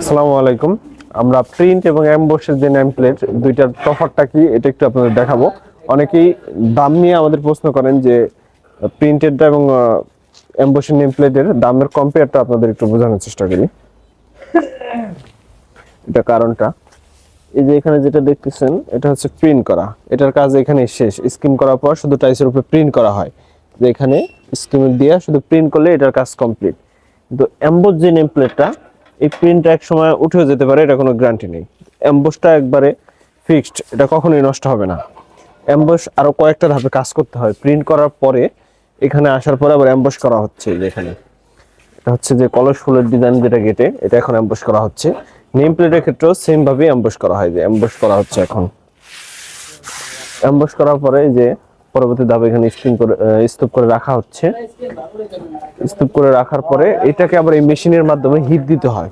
আসসালামু আলাইকুম। আমরা প্রিন্ট এবং এমবসের যে নেম প্লেট দুইটার তফাৎটা কি, এটা একটু আপনাদের দেখাবো। অনেকেই দাম নিয়ে আমাদের প্রশ্ন করেন যে প্রিন্টেডটা এবং এমবসের নেম প্লেটের দামের কম্পেয়ারটা আপনাদের একটু বোঝানোর চেষ্টা করি। এটা কারণটা। এই যে এখানে যেটা দেখতেছেন, এটা হচ্ছে প্রিন্ট করা। এটার কাজ এখানে শেষ। স্কিম করার পর শুধু টাইসের উপরে প্রিন্ট করা হয়। যে এখানে স্কিম দিয়ে শুধু প্রিন্ট করলে এটার কাজ কমপ্লিট কিন্তু এমবোস যে নেম প্লেটটা এই প্রিন্টটা এক সময় উঠেও যেতে পারে, এটা কোনো গ্যারান্টি নেই। এমবোসটা একবারে ফিক্সড এটা কখনোই নষ্ট হবে না। এমবোস আরও কয়েকটা ধাপে কাজ করতে হয়। প্রিন্ট করার পরে এখানে আসার পরে আবার এমবোস করা হচ্ছে এখানে। এটা হচ্ছে যে কলস ফুলের ডিজাইন যেটা গেটে এটা এখন এমবোস করা হচ্ছে। নেম প্লেটের ক্ষেত্রেও সেম ভাবে এমবোস করা হয় যে এমবোস করা হচ্ছে এখন। এমবোস করার পরে যে পরবর্তী ধাপে এখানে স্পিন করে স্তূপ করে রাখা হচ্ছে। স্তূপ করে রাখার পরে এটাকে আবার এই মেশিনের মাধ্যমে হিট দিতে হয়।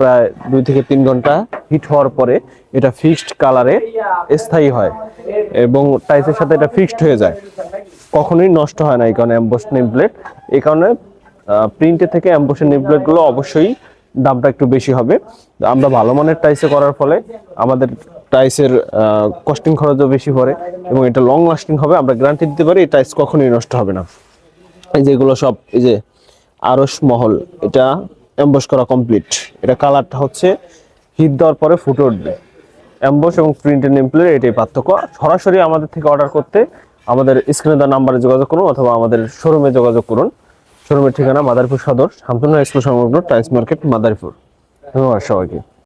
প্রায় দুই থেকে তিন ঘণ্টা হিট হওয়ার পরে এটা ফিক্সড কালারে স্থায়ী হয় এবং টাইসের সাথে এটা ফিক্সড হয়ে যায়। কখনোই নষ্ট হয় না এই কারণে অ্যাম্বোস নেমপ্লেট এই কারণে প্রিন্টের থেকে অ্যাম্বোসের নেম প্লেটগুলো অবশ্যই দামটা একটু বেশি হবে। আমরা ভালো মানের টাইসে করার ফলে আমাদের টাইসের কস্টিং খরচও বেশি পড়ে এবং এটা লং লাস্টিং হবে, আমরা গ্যারান্টি দিতে পারি, এই টাইস কখনোই নষ্ট হবে না। এই যেগুলো সব, এই যে আরস মহল, এটা এমবস করা কমপ্লিট এটা কালারটা হচ্ছে হিট দেওয়ার পরে ফুটে উঠবে। এমবস এবং প্রিন্টের নেম প্লেট এটাই পার্থক্য। সরাসরি আমাদের থেকে অর্ডার করতে আমাদের স্ক্রিনে দেওয়া নাম্বারে যোগাযোগ করুন অথবা আমাদের শোরুমে যোগাযোগ করুন। শোরুমের ঠিকানা মাদারীপুর সদর শান্তনু এক্সপ্রেস সংলগ্ন টাইলস মার্কেট মাদারীপুর। ধন্যবাদ সবাইকে।